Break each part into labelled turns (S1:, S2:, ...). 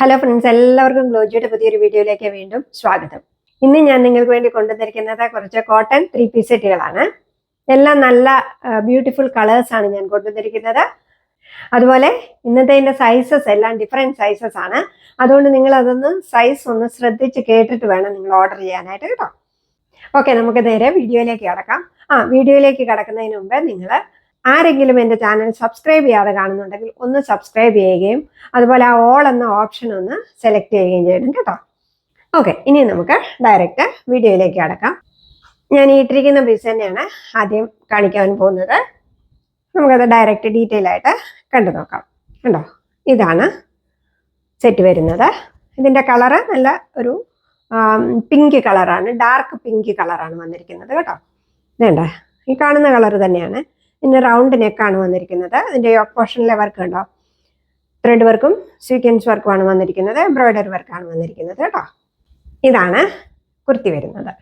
S1: Hello friends എല്ലാവർക്കും ഗ്ലോജിയുടെ പുതിയൊരു വീഡിയോയിലേക്ക് വീണ്ടും സ്വാഗതം. ഇന്ന് ഞാൻ നിങ്ങൾക്ക് വേണ്ടി കൊണ്ടുവന്നിരിക്കുന്നത് കുറച്ച് കോട്ടൺ ത്രീ പീസ് സെറ്റുകളാണ്. എല്ലാം നല്ല ബ്യൂട്ടിഫുൾ കളേഴ്സ് ആണ് ഞാൻ കൊണ്ടുവന്നിരിക്കുന്നത്. അതുപോലെ ഇന്നത്തെ ഇതിന്റെ സൈസസ് എല്ലാം ഡിഫറെന്റ് സൈസസ് ആണ്. അതുകൊണ്ട് നിങ്ങൾ അതൊന്ന് സൈസ് ഒന്ന് ശ്രദ്ധിച്ച് കേട്ടിട്ട് വേണം നിങ്ങൾ ഓർഡർ ചെയ്യാനായിട്ട് കേട്ടോ. ഓക്കെ നമുക്ക് നേരെ വീഡിയോയിലേക്ക് കടക്കാം. ആ വീഡിയോയിലേക്ക് കടക്കുന്നതിന് മുമ്പ് നിങ്ങൾ ആരെങ്കിലും എന്റെ ചാനൽ സബ്സ്ക്രൈബ് ചെയ്യാതെ കാണുന്നുണ്ടെങ്കിൽ ഒന്ന് സബ്സ്ക്രൈബ് ചെയ്യുകയും അതുപോലെ ആ ഓൾ എന്ന ഓപ്ഷൻ ഒന്ന് സെലക്ട് ചെയ്യുകയും ചെയ്യണം കേട്ടോ. ഓക്കെ ഇനി നമുക്ക് ഡയറക്റ്റ് വീഡിയോയിലേക്ക് കടക്കാം. ഞാൻ ഈ ഇട്ടിരിക്കുന്ന പീസ് തന്നെയാണ് ആദ്യം കാണിക്കാൻ പോകുന്നത്. നമുക്കത് ഡയറക്റ്റ് ഡീറ്റെയിൽ ആയിട്ട് കണ്ടു നോക്കാം. കണ്ടോ? ഇതാണ് സെറ്റ് വരുന്നത്. ഇതിന്റെ കളറ് നല്ല ഒരു പിങ്ക് കളറാണ് ഡാർക്ക് പിങ്ക് കളറാണ് വന്നിരിക്കുന്നത് കേട്ടോ. വേണ്ട ഈ കാണുന്ന കളർ തന്നെയാണ്. ഇതിന് റൗണ്ട് നെക്കാണ് വന്നിരിക്കുന്നത് ഇതിന്റെ പോർഷനിലെ വർക്ക് ഉണ്ടോ? ത്രെഡ് വർക്കും സീക്വൻസ് വർക്കുമാണ് വന്നിരിക്കുന്നത്. എംബ്രോയിഡറി വർക്കാണ് വന്നിരിക്കുന്നത് കേട്ടോ. ഇതാണ് കുർത്തി വരുന്നത്.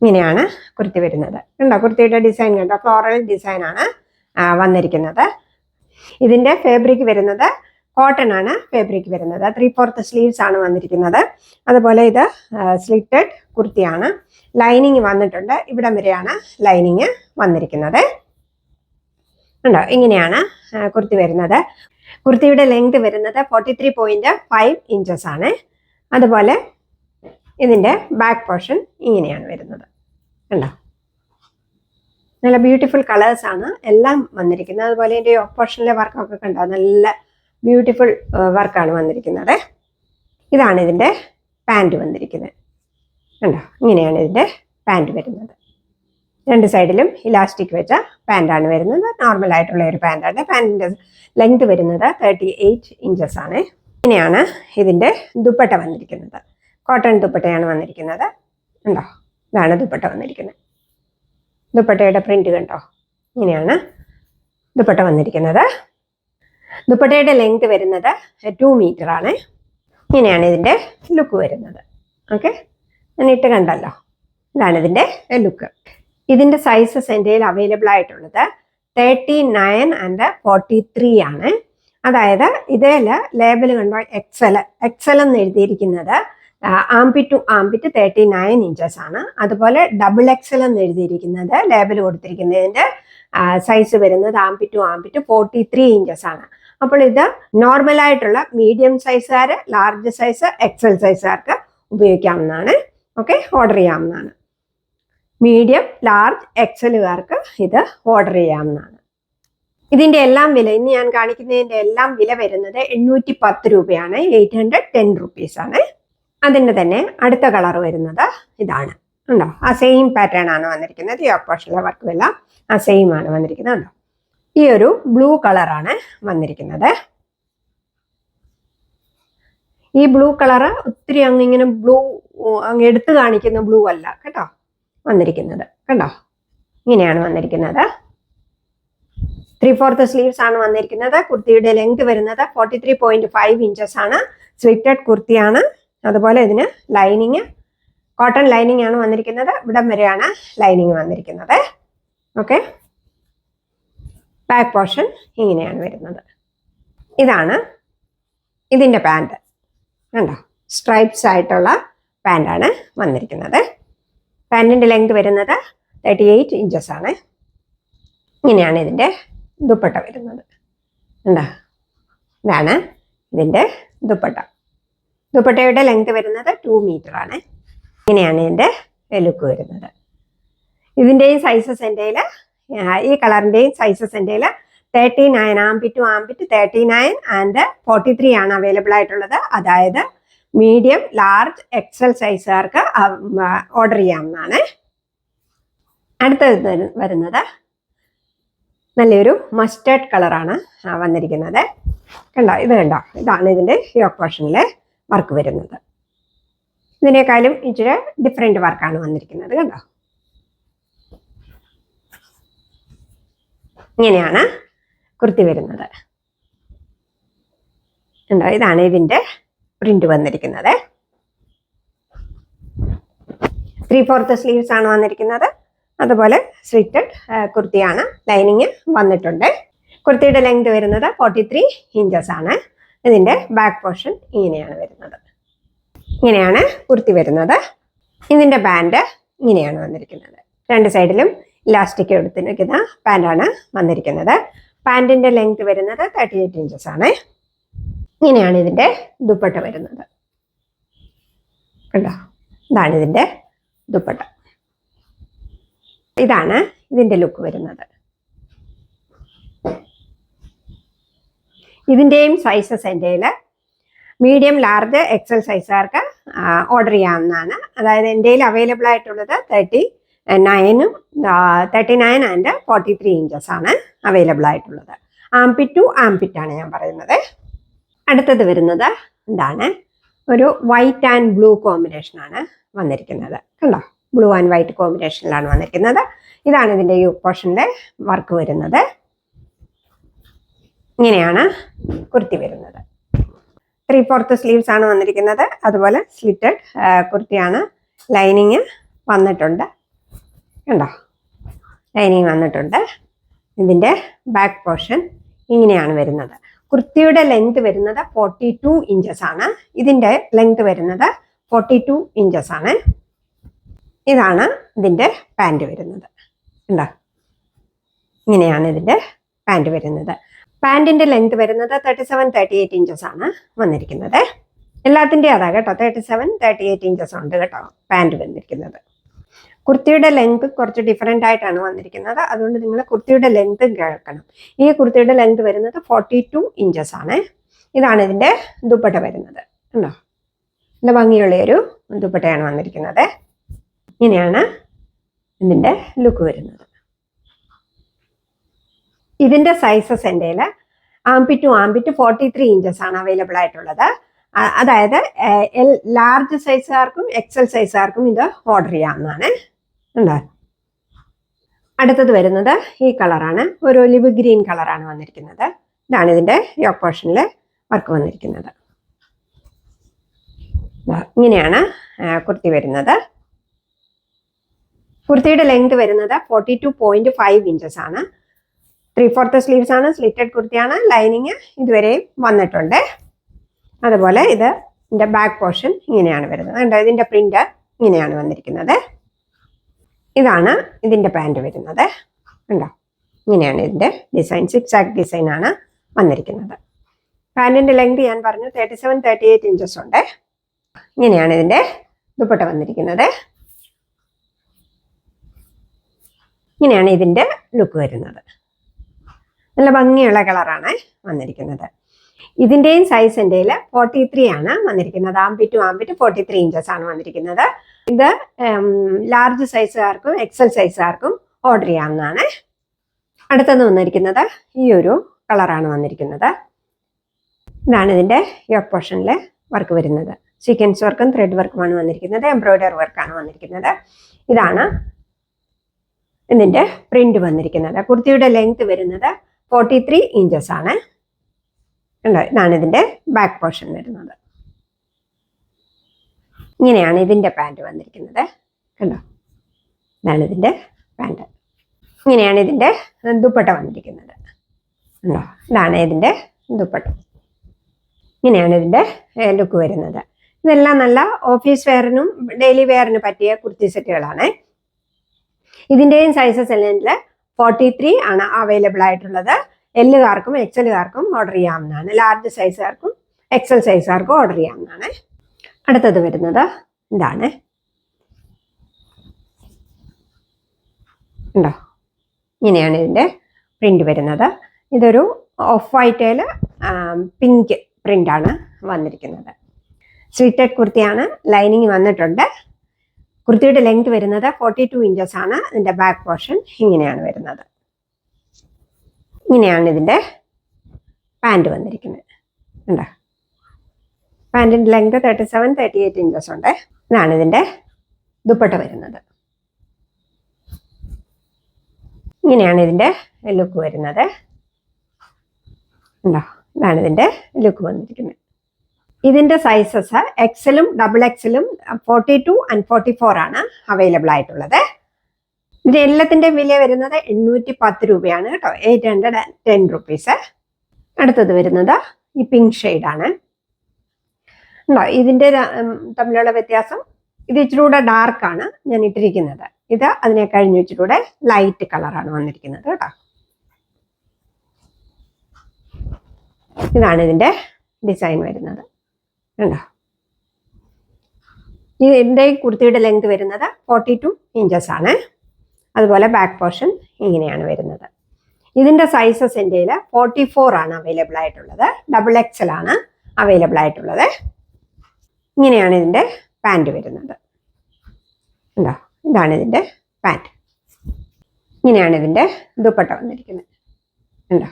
S1: ഇങ്ങനെയാണ് കുർത്തി വരുന്നത്. കണ്ടോ? കുർത്തിയുടെ ഡിസൈൻ കണ്ടോ? ഫ്ലോറൽ ഡിസൈനാണ് വന്നിരിക്കുന്നത്. ഇതിന്റെ ഫാബ്രിക് വരുന്നത് കോട്ടൺ ആണ് ഫാബ്രിക് വരുന്നത്. ത്രീ ഫോർത്ത് സ്ലീവ്സ് ആണ് വന്നിരിക്കുന്നത്. അതുപോലെ ഇത് സ്ലിറ്റഡ് കുർത്തിയാണ്. ലൈനിങ് വന്നിട്ടുണ്ട്. ഇവിടം വരെയാണ് ലൈനിങ് വന്നിരിക്കുന്നത്. ഉണ്ടോ? ഇങ്ങനെയാണ് കുർത്തി വരുന്നത്. കുർത്തിയുടെ ലെങ്ത് വരുന്നത് forty three point five inches ആണ്. അതുപോലെ ഇതിന്റെ ബാക്ക് പോർഷൻ ഇങ്ങനെയാണ് വരുന്നത്. ഉണ്ടോ? നല്ല ബ്യൂട്ടിഫുൾ കളേഴ്സാണ് എല്ലാം വന്നിരിക്കുന്നത്. അതുപോലെ ഇതിന്റെ ഓപ്പോർഷനിലെ വർക്കൊക്കെ കണ്ടോ? നല്ല ബ്യൂട്ടിഫുൾ വർക്കാണ് വന്നിരിക്കുന്നത്. ഇതാണ് ഇതിന്റെ പാന്റ് വന്നിരിക്കുന്നത്. കണ്ടോ? ഇങ്ങനെയാണ് ഇതിന്റെ പാന്റ് വരുന്നത്. രണ്ട് സൈഡിലും ഇലാസ്റ്റിക് വെച്ച പാന്റാണ് വരുന്നത്. നോർമൽ ആയിട്ടുള്ള ഒരു പാന്റാണ് പാന്റിന്റെ ലെങ്ത് വരുന്നത് തേർട്ടി എയ്റ്റ് ഇഞ്ചസ് ആണ്. ഇങ്ങനെയാണ് ഇതിന്റെ ദുപ്പട്ട വന്നിരിക്കുന്നത്. കോട്ടൺ ദുപ്പട്ടയാണ് വന്നിരിക്കുന്നത്. ഉണ്ടോ ഇതാണ് ദുപ്പട്ട വന്നിരിക്കുന്നത്. ദുപ്പട്ടയുടെ പ്രിന്റ് കണ്ടോ? ഇങ്ങനെയാണ് ദുപ്പട്ട വന്നിരിക്കുന്നത്. ദുപ്പട്ടയുടെ ലെങ്ത് വരുന്നത് ടു മീറ്റർ ആണ്. ഇങ്ങനെയാണ് ഇതിന്റെ ലുക്ക് വരുന്നത്. ഓക്കെ എന്നിട്ട് കണ്ടല്ലോ. ഇതാണ് ഇതിന്റെ ലുക്ക് ഇതിന്റെ സൈസസ് എന്റെ അവൈലബിൾ ആയിട്ടുള്ളത് thirty nine and forty three ആണ്. അതായത് ഇതിൽ ലേബൽ കണ്ടോ? എക്സൽ എക്സൽ എന്ന് എഴുതിയിരിക്കുന്നത് armpit to armpit thirty nine inches ആണ്. അതുപോലെ ഡബിൾ എക്സൽ എന്ന് എഴുതിയിരിക്കുന്നത് ലേബൽ കൊടുത്തിരിക്കുന്നതിന്റെ സൈസ് വരുന്നത് armpit to armpit forty three inches ആണ്. അപ്പോൾ ഇത് നോർമൽ ആയിട്ടുള്ള മീഡിയം സൈസുകാർ ലാർജ് സൈസ് എക്സൽ സൈസുകാർക്ക് ഉപയോഗിക്കാവുന്നതാണ്. ഓക്കെ ഓർഡർ ചെയ്യാവുന്നതാണ്. മീഡിയം ലാർജ് എക്സലുകാർക്ക് ഇത് ഓർഡർ ചെയ്യാവുന്നതാണ്. ഇതിന്റെ എല്ലാം വില ഇന്ന് ഞാൻ കാണിക്കുന്നതിന്റെ എല്ലാം വില വരുന്നത് എണ്ണൂറ്റി പത്ത് രൂപയാണ് എയ്റ്റ് ഹൺഡ്രഡ് ടെൻ റുപ്പീസ് ആണ്. അതിന്റെ തന്നെ അടുത്ത കളർ വരുന്നത് ഇതാണ്. ഉണ്ടോ ആ സെയിം പാറ്റേൺ ആണ് വന്നിരിക്കുന്നത്. ഈ ഓപ്പോഷനിലെ വർക്കും എല്ലാം ആ സെയിം ആണ് വന്നിരിക്കുന്നത്. ഉണ്ടോ ഈ ഒരു ബ്ലൂ കളറാണ് വന്നിരിക്കുന്നത്. ഈ ബ്ലൂ കളറ് ഒത്തിരി അങ്ങ് ഇങ്ങനെ ബ്ലൂ അങ്ങ് എടുത്തു കാണിക്കുന്ന ബ്ലൂ അല്ല കേട്ടോ വന്നിരിക്കുന്നത്. കണ്ടോ? ഇങ്ങനെയാണ് വന്നിരിക്കുന്നത്. ത്രീ ഫോർത്ത് സ്ലീവ്സ് ആണ് വന്നിരിക്കുന്നത്. കുർത്തിയുടെ ലെങ്ത് വരുന്നത് forty three point five inches ആണ്. സ്വിറ്റഡ് കുർത്തിയാണ്. അതുപോലെ ഇതിന് ലൈനിങ് കോട്ടൺ ലൈനിങ് ആണ് വന്നിരിക്കുന്നത്. ഇവിടം വരെയാണ് ലൈനിങ് വന്നിരിക്കുന്നത്. ഓക്കെ ബാക്ക് പോർഷൻ ഇങ്ങനെയാണ് വരുന്നത്. ഇതാണ് ഇതിന്റെ പാന്റ് കണ്ടോ? സ്ട്രൈപ്സ് ആയിട്ടുള്ള പാന്റാണ് വന്നിരിക്കുന്നത്. പാന്റിന്റെ ലെങ്ത് വരുന്നത് തേർട്ടി എയ്റ്റ് ഇഞ്ചസ് ആണ്. ഇങ്ങനെയാണ് ഇതിന്റെ ദുപ്പട്ട വരുന്നത്. കണ്ടോ? ഇതാണ് ഇതിന്റെ ദുപ്പട്ട. ദുപ്പട്ടയുടെ ലെങ്ത് വരുന്നത് ടു മീറ്റർ ആണ്. ഇങ്ങനെയാണ് ഇതിന്റെ ലുക്ക് വരുന്നത്. ഇതിന്റെയും സൈസസ് എന്റെ ഈ കളറിന്റെയും sizes thirty nine armpit armpit thirty nine and forty three ആണ് അവൈലബിൾ ആയിട്ടുള്ളത്. അതായത് മീഡിയം ലാർജ് എക്സൽ സൈസുകാർക്ക് ഓർഡർ ചെയ്യാവുന്നതാണ്. അടുത്തത് വരുന്നത് നല്ലൊരു മസ്റ്റേർഡ് കളറാണ് വന്നിരിക്കുന്നത്. കണ്ടോ? ഇത് കണ്ടോ? ഇതാണ് ഇതിന്റെ യോക്ക് പോർഷനിൽ വർക്ക് വരുന്നത്. ഇതിനേക്കാളും ഇച്ചിരി ഡിഫറെന്റ് വർക്കാണ് വന്നിരിക്കുന്നത്. കണ്ടോ? ഇങ്ങനെയാണ് കുർത്തി വരുന്നത്. ഉണ്ടോ ഇതാണ് ഇതിന്റെ പ്രിന്റ് വന്നിരിക്കുന്നത്. ത്രീ ഫോർത്ത് സ്ലീവ്സ് ആണ് വന്നിരിക്കുന്നത്. അതുപോലെ സ്ലിറ്റഡ് കുർത്തിയാണ് ലൈനിങ് വന്നിട്ടുണ്ട്. കുർത്തിയുടെ ലെങ്ത് വരുന്നത് ഫോർട്ടി ത്രീ ഇഞ്ചസ് ആണ്. ഇതിന്റെ ബാക്ക് പോർഷൻ ഇങ്ങനെയാണ് വരുന്നത്. ഇങ്ങനെയാണ് കുർത്തി വരുന്നത്. ഇതിന്റെ ബാൻഡ് ഇങ്ങനെയാണ് വന്നിരിക്കുന്നത്. രണ്ട് സൈഡിലും ഇലാസ്റ്റിക് എടുത്തിരിക്കുന്ന പാന്റാണ് വന്നിരിക്കുന്നത്. പാന്റിന്റെ ലെങ്ത് വരുന്നത് തേർട്ടി എയ്റ്റ് ഇഞ്ചസ് ആണ്. ഇങ്ങനെയാണ് ഇതിന്റെ ദുപ്പട്ട വരുന്നത്. കണ്ടോ? ഇതാണ് ഇതിന്റെ ദുപ്പട്ട. ഇതാണ് ഇതിന്റെ ലുക്ക് വരുന്നത്. ഇതിന്റെയും സൈസസ് എന്റെ മീഡിയം ലാർജ് എക്സൽ സൈസുകാർക്ക് ഓർഡർ ചെയ്യാവുന്നതാണ്. അതായത് എന്റെ അവൈലബിൾ ആയിട്ടുള്ളത് thirty നയനും thirty nine and forty three inches ആണ് അവൈലബിൾ ആയിട്ടുള്ളത്. ആംപിറ്റ് ടു ആംപിറ്റ് ആണ് ഞാൻ പറയുന്നത്. അടുത്തത് വരുന്നത് എന്താണ്? ഒരു വൈറ്റ് ആൻഡ് ബ്ലൂ കോമ്പിനേഷൻ ആണ് വന്നിരിക്കുന്നത്. കണ്ടോ? ബ്ലൂ ആൻഡ് വൈറ്റ് കോമ്പിനേഷനിലാണ് വന്നിരിക്കുന്നത്. ഇതാണ് ഇതിന്റെ യു പോർഷനിലെ വർക്ക് വരുന്നത്. ഇങ്ങനെയാണ് കുർത്തി വരുന്നത്. ത്രീ ഫോർത്ത് സ്ലീവ്സ് ആണ് വന്നിരിക്കുന്നത്. അതുപോലെ സ്ലിറ്റഡ് കുർത്തിയാണ്. ലൈനിങ് വന്നിട്ടുണ്ട്. കണ്ടോ? ലൈനിങ് വന്നിട്ടുണ്ട്. ഇതിന്റെ ബാക്ക് പോർഷൻ ഇങ്ങനെയാണ് വരുന്നത്. കുർത്തിയുടെ ലെങ്ത് വരുന്നത് ഫോർട്ടി ടു ഇഞ്ചസ് ആണ്. ഇതിന്റെ ലെങ്ത് വരുന്നത് ഫോർട്ടി ടു ഇഞ്ചസ് ആണ്. ഇതാണ് ഇതിന്റെ പാന്റ് വരുന്നത്. ഉണ്ടോ ഇങ്ങനെയാണ് ഇതിന്റെ പാന്റ് വരുന്നത്. പാന്റിന്റെ ലെങ്ത് വരുന്നത് thirty seven thirty eight inches ആണ് വന്നിരിക്കുന്നത്. എല്ലാത്തിന്റെയും അതാ കേട്ടോ. Thirty seven thirty eight inches ഉണ്ട് കേട്ടോ പാന്റ് വന്നിരിക്കുന്നത്. കുർത്തിയുടെ ലെങ്ത് കുറച്ച് ഡിഫറെന്റ് ആയിട്ടാണ് വന്നിരിക്കുന്നത്. അതുകൊണ്ട് നിങ്ങൾ കുർത്തിയുടെ ലെങ്ത് കേൾക്കണം. ഈ കുർത്തിയുടെ ലെങ്ത് വരുന്നത് ഫോർട്ടി ടു ഇഞ്ചസ് ആണ്. ഇതാണ് ഇതിന്റെ ദുപ്പട്ട വരുന്നത്. ഉണ്ടോ നല്ല ഭംഗിയുള്ള ഒരു ദുപ്പട്ടയാണ് വന്നിരിക്കുന്നത്. ഇങ്ങനെയാണ് ഇതിന്റെ ലുക്ക് വരുന്നത്. ഇതിന്റെ സൈസസ് എന്റെ armpit to armpit forty three inches ആണ് അവൈലബിൾ ആയിട്ടുള്ളത്. അതായത് എൽ ലാർജ് സൈസുകാർക്കും എക്സൽ സൈസുകാർക്കും ഇത് ഓർഡർ ചെയ്യാവുന്നതാണ്. ഉണ്ടോ? അടുത്തത് വരുന്നത് ഈ കളറാണ്. ഒരു ഒലിവ് ഗ്രീൻ കളറാണ് വന്നിരിക്കുന്നത്. ഇതാണ് ഇതിന്റെ യോക്ക് പോർഷനിൽ വർക്ക് വന്നിരിക്കുന്നത്. ഇങ്ങനെയാണ് കുർത്തി വരുന്നത്. കുർത്തിയുടെ ലെങ്ത് വരുന്നത് forty two point five inches ആണ്. ത്രീ ഫോർത്ത് സ്ലീവ്സ് ആണ് സ്ലിറ്റഡ് കുർത്തിയാണ്. ലൈനിങ് ഇതുവരെയും വന്നിട്ടുണ്ട്. അതുപോലെ ഇത് ഇതിന്റെ ബാക്ക് പോർഷൻ ഇങ്ങനെയാണ് വരുന്നത്. ഇതിന്റെ പ്രിന്റ് ഇങ്ങനെയാണ് വന്നിരിക്കുന്നത്. ഇതാണ് ഇതിന്റെ പാന്റ് വരുന്നത്. കണ്ടോ? ഇങ്ങനെയാണ് ഇതിന്റെ ഡിസൈൻ സിക്സ് ആണ് വന്നിരിക്കുന്നത്. പാന്റിന്റെ ലെങ്ത് ഞാൻ പറഞ്ഞു thirty seven thirty eight inches ഉണ്ട്. ഇങ്ങനെയാണ് ഇതിന്റെ ദുപ്പട്ട വന്നിരിക്കുന്നത്. ഇങ്ങനെയാണ് ഇതിന്റെ ലുക്ക് വരുന്നത്. നല്ല ഭംഗിയുള്ള കളറാണ് വന്നിരിക്കുന്നത്. ഇതിന്റെയും സൈസ് എന്റെ ഫോർട്ടി ത്രീ ആണ് വന്നിരിക്കുന്നത്. ആമ്പിറ്റും to armpit forty three inches ആണ് വന്നിരിക്കുന്നത്. ഇത് ലാർജ് സൈസുകാർക്കും എക്സൽ സൈസുകാർക്കും ഓർഡർ ചെയ്യാവുന്നതാണ്. അടുത്തത് വന്നിരിക്കുന്നത് ഈ ഒരു കളറാണ് വന്നിരിക്കുന്നത്. ഇതാണ് ഇതിന്റെ യോക്ക് പോർഷനിൽ വർക്ക് വരുന്നത്. സീക്വൻസ് വർക്കും ത്രെഡ് വർക്കുമാണ് വന്നിരിക്കുന്നത്. എംബ്രോയിഡറി വർക്കാണ് വന്നിരിക്കുന്നത്. ഇതാണ് ഇതിന്റെ പ്രിന്റ് വന്നിരിക്കുന്നത്. കുർത്തിയുടെ ലെങ്ത് വരുന്നത് ഫോർട്ടി ത്രീ ഇഞ്ചസ് ആണ്. കണ്ടോ? ഇതാണ് ഇതിന്റെ ബാക്ക് പോർഷൻ വരുന്നത്. ഇങ്ങനെയാണ് ഇതിന്റെ പാന്റ് വന്നിരിക്കുന്നത്. കണ്ടോ? ഇതാണ് ഇതിന്റെ പാന്റ് ഇങ്ങനെയാണ് ഇതിന്റെ ദുപ്പട്ട വന്നിരിക്കുന്നത്. കണ്ടോ? ഇതാണ് ഇതിന്റെ ദുപ്പട്ട. ഇങ്ങനെയാണ് ഇതിന്റെ ലുക്ക് വരുന്നത്. ഇതെല്ലാം നല്ല ഓഫീസ് വെയറിനും ഡെയിലി വെയറിനും പറ്റിയ കുർത്തി സെറ്റുകളാണ് ഇതിന്റെയും സൈസസ് എല്ലാം ഫോർട്ടി ത്രീ ആണ് അവൈലബിൾ ആയിട്ടുള്ളത്. എല്ലുകാർക്കും എക്സലുകാർക്കും ഓർഡർ ചെയ്യാവുന്നതാണ്. ലാർജ് സൈസുകാർക്കും എക്സൽ സൈസുകാർക്കും ഓർഡർ ചെയ്യാവുന്നതാണ്. അടുത്തത് വരുന്നത് ഇതാണ് ഉണ്ടോ? ഇങ്ങനെയാണ് ഇതിന്റെ പ്രിന്റ് വരുന്നത്. ഇതൊരു ഓഫ് വൈറ്റേൽ പിങ്ക് പ്രിന്റാണ് വന്നിരിക്കുന്നത്. സ്ലിറ്റഡ് കുർത്തിയാണ് ലൈനിങ് വന്നിട്ടുണ്ട്. കുർത്തിയുടെ ലെങ്ത് വരുന്നത് ഫോർട്ടി ടു ഇഞ്ചസ് ആണ്. ഇതിന്റെ ബാക്ക് പോർഷൻ ഇങ്ങനെയാണ് വരുന്നത്. ഇങ്ങനെയാണ് ഇതിന്റെ പാന്റ് വന്നിരിക്കുന്നത്. ഉണ്ടോ പാന്റിന്റെ length thirty seven thirty eight inches ഉണ്ട്. ഇതാണ് ഇതിന്റെ ദുപ്പട്ട വരുന്നത്. ഇങ്ങനെയാണ് ഇതിന്റെ ലുക്ക് വരുന്നത്. ഉണ്ടോ ഇതാണ് ഇതിന്റെ ലുക്ക് വന്നിരിക്കുന്നത്. ഇതിന്റെ സൈസസ് എക്സലും double എക്സലും forty two and forty four ആണ് അവൈലബിൾ ആയിട്ടുള്ളത്. ഇതിന്റെ എല്ലാത്തിന്റെ വില വരുന്നത് എണ്ണൂറ്റി പത്ത് രൂപയാണ് കേട്ടോ. Eight hundred and ten rupees അടുത്തത് വരുന്നത് ഈ പിങ്ക് ഷെയ്ഡാണ് ഉണ്ടോ? ഇതിന്റെ തമ്മിലുള്ള വ്യത്യാസം ഇത് ഇച്ചിരി കൂടെ ഡാർക്കാണ് ഞാൻ ഇട്ടിരിക്കുന്നത്. ഇത് അതിനെ കഴിഞ്ഞ് ഇച്ചിരി കൂടെ ലൈറ്റ് കളറാണ് വന്നിരിക്കുന്നത് കേട്ടോ. ഇതാണ് ഇതിന്റെ ഡിസൈൻ വരുന്നത്. കണ്ടോ ഇതിന്റെ കുർത്തിയുടെ ലെങ്ത് വരുന്നത് ഫോർട്ടി ടു ഇഞ്ചസ് ആണ്. അതുപോലെ ബാക്ക് പോർഷൻ ഇങ്ങനെയാണ് വരുന്നത്. ഇതിന്റെ സൈസസ് എന്റെ ഫോർട്ടി ഫോർ ആണ് അവൈലബിൾ ആയിട്ടുള്ളത്. ഡബിൾ എക്സൽ ആണ് അവൈലബിൾ ആയിട്ടുള്ളത്. ഇങ്ങനെയാണ് ഇതിന്റെ പാന്റ് വരുന്നത്. ഉണ്ടോ ഇതാണ് ഇതിന്റെ പാന്റ് ഇങ്ങനെയാണ് ഇതിന്റെ ദുപ്പട്ട വന്നിരിക്കുന്നത്. ഉണ്ടോ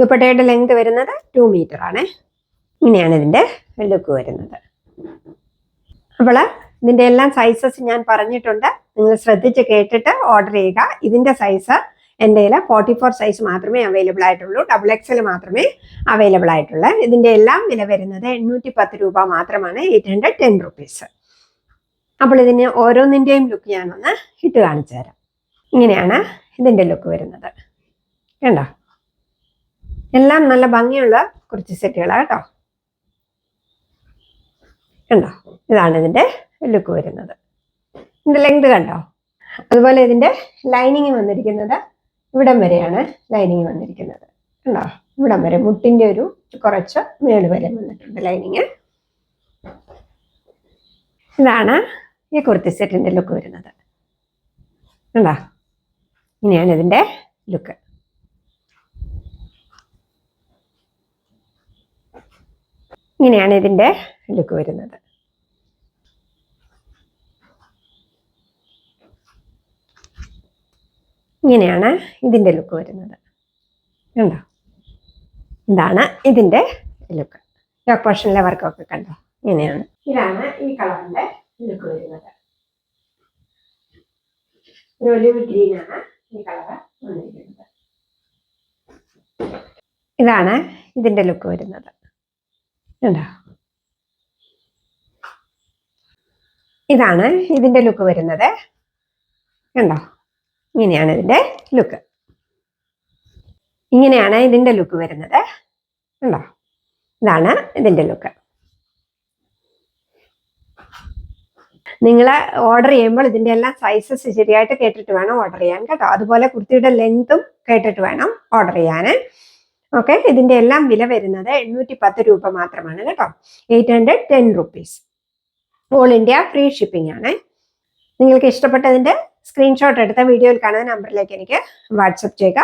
S1: ദുപ്പട്ടയുടെ ലെങ്ത് വരുന്നത് ടു മീറ്റർ ആണ്. ഇങ്ങനെയാണ് ഇതിന്റെ ലുക്ക് വരുന്നത്. അപ്പോൾ ഇതിന്റെ എല്ലാം സൈസസ് ഞാൻ പറഞ്ഞിട്ടുണ്ട്. നിങ്ങൾ ശ്രദ്ധിച്ച് കേട്ടിട്ട് ഓർഡർ ചെയ്യുക. ഇതിന്റെ സൈസ് എന്റെ കയ്യിൽ ഫോർട്ടി ഫോർ സൈസ് മാത്രമേ അവൈലബിൾ ആയിട്ടുള്ളൂ. ഡബിൾ എക്സൽ മാത്രമേ അവൈലബിൾ ആയിട്ടുള്ളൂ. ഇതിന്റെ എല്ലാം വില വരുന്നത് എണ്ണൂറ്റി പത്ത് രൂപ മാത്രമാണ്. എയ്റ്റ് ഹൺഡ്രഡ് ടെൻ റുപ്പീസ് അപ്പോൾ ഇതിന് ഓരോന്നിന്റെയും ലുക്ക് ഞാനൊന്ന് ഇട്ട് കാണിച്ചു തരാം. ഇങ്ങനെയാണ് ഇതിന്റെ ലുക്ക് വരുന്നത്. കണ്ടോ? എല്ലാം നല്ല ഭംഗിയുള്ള കുറച്ച് സെറ്റുകളാണ് കേട്ടോ. കണ്ടോ? ഇതാണ് ഇതിന്റെ ലുക്ക് വരുന്നത്. ഇതിന്റെ ലെങ്ത് കണ്ടോ? അതുപോലെ ഇതിന്റെ ലൈനിങ് വന്നിരിക്കുന്നത് ഇവിടം വരെയാണ് ലൈനിങ് വന്നിരിക്കുന്നത്. കണ്ടോ? ഇവിടം വരെ മുട്ടിന്റെ ഒരു കുറച്ച് മേൾ വരെ വന്നിട്ടുണ്ട് ലൈനിങ് ഇതാണ് ഈ കുർത്തി സെറ്റിന്റെ ലുക്ക് വരുന്നത്. കണ്ടോ? ഇനിയാണ് ഇതിന്റെ ലുക്ക് ഇങ്ങനെയാണ് ഇതിന്റെ ലുക്ക് വരുന്നത്. ഇങ്ങനെയാണ് ഇതിന്റെ ലുക്ക് വരുന്നത്. കണ്ടോ? ഇതാണ് ഇതിന്റെ ലുക്ക് യോക്ക് പോർഷനിലെ വർക്കൊക്കെ കണ്ടോ? ഇങ്ങനെയാണ്. ഇതാണ് ഈ കളറിന്റെ ലുക്ക് വരുന്നത്. ഒരു ഒലിവ് ഗ്രീനാണ് ഈ കളറ് വന്നിരിക്കുന്നത്. ഇതാണ് ഇതിന്റെ ലുക്ക് വരുന്നത്. കണ്ടോ? ഇതാണ് ഇതിന്റെ ലുക്ക് വരുന്നത്. കണ്ടോ? ഇങ്ങനെയാണ് ഇതിന്റെ ലുക്ക് ഇങ്ങനെയാണ് ഇതിന്റെ ലുക്ക് വരുന്നത്. കണ്ടോ? ഇതാണ് ഇതിന്റെ ലുക്ക് നിങ്ങൾ ഓർഡർ ചെയ്യുമ്പോൾ ഇതിന്റെ എല്ലാം സൈസസ് ശരിയായിട്ട് കേട്ടിട്ട് വേണം ഓർഡർ ചെയ്യാൻ കേട്ടോ. അതുപോലെ കുർത്തിയുടെ ലെങ്ത്തും കേട്ടിട്ട് വേണം ഓർഡർ ചെയ്യാൻ ഓക്കെ ഇതിന്റെ എല്ലാം വില വരുന്നത് എണ്ണൂറ്റി പത്ത് രൂപ മാത്രമാണ് കേട്ടോ. Eight hundred ten rupees all India free shipping ആണ്. നിങ്ങൾക്ക് ഇഷ്ടപ്പെട്ടതിന്റെ സ്ക്രീൻഷോട്ട് എടുത്ത വീഡിയോയിൽ കാണുന്ന നമ്പറിലേക്ക് എനിക്ക് വാട്സപ്പ് ചെയ്യുക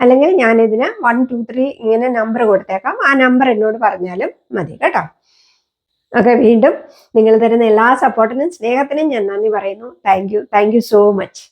S1: അല്ലെങ്കിൽ ഞാൻ ഞാനിതിന് വൺ ടു ത്രീ ഇങ്ങനെ നമ്പർ കൊടുത്തേക്കാം. ആ നമ്പർ എന്നോട് പറഞ്ഞാലും മതി കേട്ടോ. ഓക്കെ വീണ്ടും നിങ്ങൾ തരുന്ന എല്ലാ സപ്പോർട്ടിനും സ്നേഹത്തിനും ഞാൻ നന്ദി പറയുന്നു. Thank you thank you so much